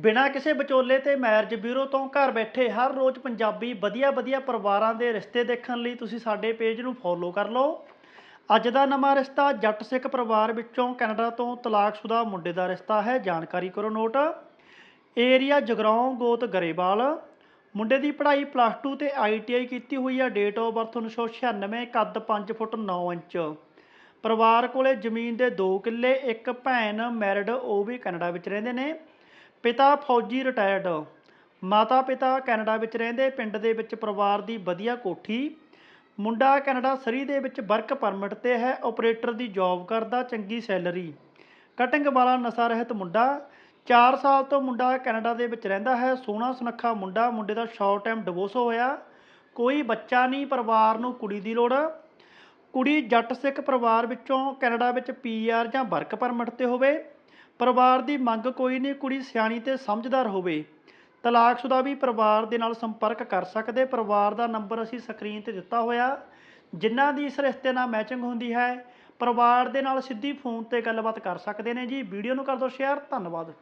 ਬਿਨਾਂ ਕਿਸੇ ਵਿਚੋਲੇ ਤੇ ਮੈਰਿਜ ਬਿਊਰੋ ਤੋਂ ਘਰ ਬੈਠੇ ਹਰ ਰੋਜ਼ ਪੰਜਾਬੀ ਵਧੀਆ ਵਧੀਆ ਪਰਿਵਾਰਾਂ ਦੇ ਰਿਸ਼ਤੇ ਦੇਖਣ ਲਈ ਤੁਸੀਂ ਸਾਡੇ ਪੇਜ ਨੂੰ ਫੋਲੋ ਕਰ ਲਓ। ਅੱਜ ਦਾ ਨਵਾਂ ਰਿਸ਼ਤਾ ਜੱਟ ਸਿੱਖ ਪਰਿਵਾਰ ਵਿੱਚੋਂ ਕੈਨੇਡਾ ਤੋਂ ਤਲਾਕਸ਼ੁਦਾ ਮੁੰਡੇ ਦਾ ਰਿਸ਼ਤਾ ਹੈ, ਜਾਣਕਾਰੀ ਕਰੋ ਨੋਟ। ਏਰੀਆ ਜਗਰਾਉਂ, ਗੋਤ ਗਰੇਵਾਲ। ਮੁੰਡੇ ਦੀ ਪੜ੍ਹਾਈ ਪਲੱਸ 2 ਤੇ ਆਈਟੀਆਈ ਕੀਤੀ ਹੋਈ ਹੈ ਡੇਟ ਆਫ ਬਰਥ 1996 ਕੱਦ 5 ਫੁੱਟ 9 ਇੰਚ। ਪਰਿਵਾਰ ਕੋਲੇ ਜ਼ਮੀਨ ਦੇ 2 ਕਿੱਲੇ, ਇੱਕ ਭੈਣ ਮੈਰਿਡ ਉਹ ਵੀ ਕੈਨੇਡਾ ਵਿੱਚ ਰਹਿੰਦੇ ਨੇ। ਪਿਤਾ ਫੌਜੀ ਰਿਟਾਇਰਡ। ਮਾਤਾ ਪਿਤਾ ਕੈਨੇਡਾ ਵਿੱਚ ਰਹਿੰਦੇ, ਪਿੰਡ ਦੇ ਵਿੱਚ ਪਰਿਵਾਰ ਦੀ ਵਧੀਆ ਕੋਠੀ। ਮੁੰਡਾ ਕੈਨੇਡਾ ਸਰੀ ਦੇ ਵਿੱਚ ਵਰਕ ਪਰਮਿਟ ਤੇ ਹੈ ਆਪਰੇਟਰ ਦੀ ਜੌਬ ਕਰਦਾ, ਚੰਗੀ ਸੈਲਰੀ। ਕਟਿੰਗ ਵਾਲਾ ਨਸ਼ਾ ਰਹਿਤ ਮੁੰਡਾ। 4 ਸਾਲ ਤੋਂ ਮੁੰਡਾ ਕੈਨੇਡਾ ਦੇ ਵਿੱਚ ਰਹਿੰਦਾ ਹੈ, ਸੋਹਣਾ ਸੁਨੱਖਾ ਮੁੰਡਾ, ਮੁੰਡੇ ਦਾ ਸ਼ਾਰਟ ਟਾਈਮ ਡਿਵੋਰਸ ਹੋਇਆ। ਕੋਈ ਬੱਚਾ ਨਹੀਂ, ਪਰਿਵਾਰ ਨੂੰ ਕੁੜੀ ਦੀ ਲੋੜ। ਕੁੜੀ ਜੱਟ ਸਿੱਖ ਪਰਿਵਾਰ ਵਿੱਚੋਂ ਕੈਨੇਡਾ ਵਿੱਚ ਪੀਆਰ ਜਾਂ ਵਰਕ ਪਰਮਿਟ ਤੇ ਹੋਵੇ। ਪਰਿਵਾਰ ਦੀ ਮੰਗ ਕੋਈ ਨਹੀਂ, ਕੁੜੀ ਸਿਆਣੀ ਤੇ ਸਮਝਦਾਰ ਹੋਵੇ। ਤਲਾਕਸ਼ੁਦਾ ਵੀ ਪਰਿਵਾਰ ਦੇ ਨਾਲ ਸੰਪਰਕ ਕਰ ਸਕਦੇ। ਪਰਿਵਾਰ ਦਾ ਨੰਬਰ ਅਸੀਂ ਸਕਰੀਨ ਤੇ ਦਿੱਤਾ ਹੋਇਆ। ਜਿਨ੍ਹਾਂ ਦੀ ਇਸ ਰਿਸ਼ਤੇ ਨਾਲ ਮੈਚਿੰਗ ਹੁੰਦੀ ਹੈ, ਪਰਿਵਾਰ ਦੇ ਨਾਲ ਸਿੱਧੀ ਫੋਨ ਤੇ ਗੱਲਬਾਤ ਕਰ ਸਕਦੇ ਨੇ ਜੀ। ਵੀਡੀਓ ਨੂੰ ਕਰ ਦਿਓ ਸ਼ੇਅਰ। ਧੰਨਵਾਦ।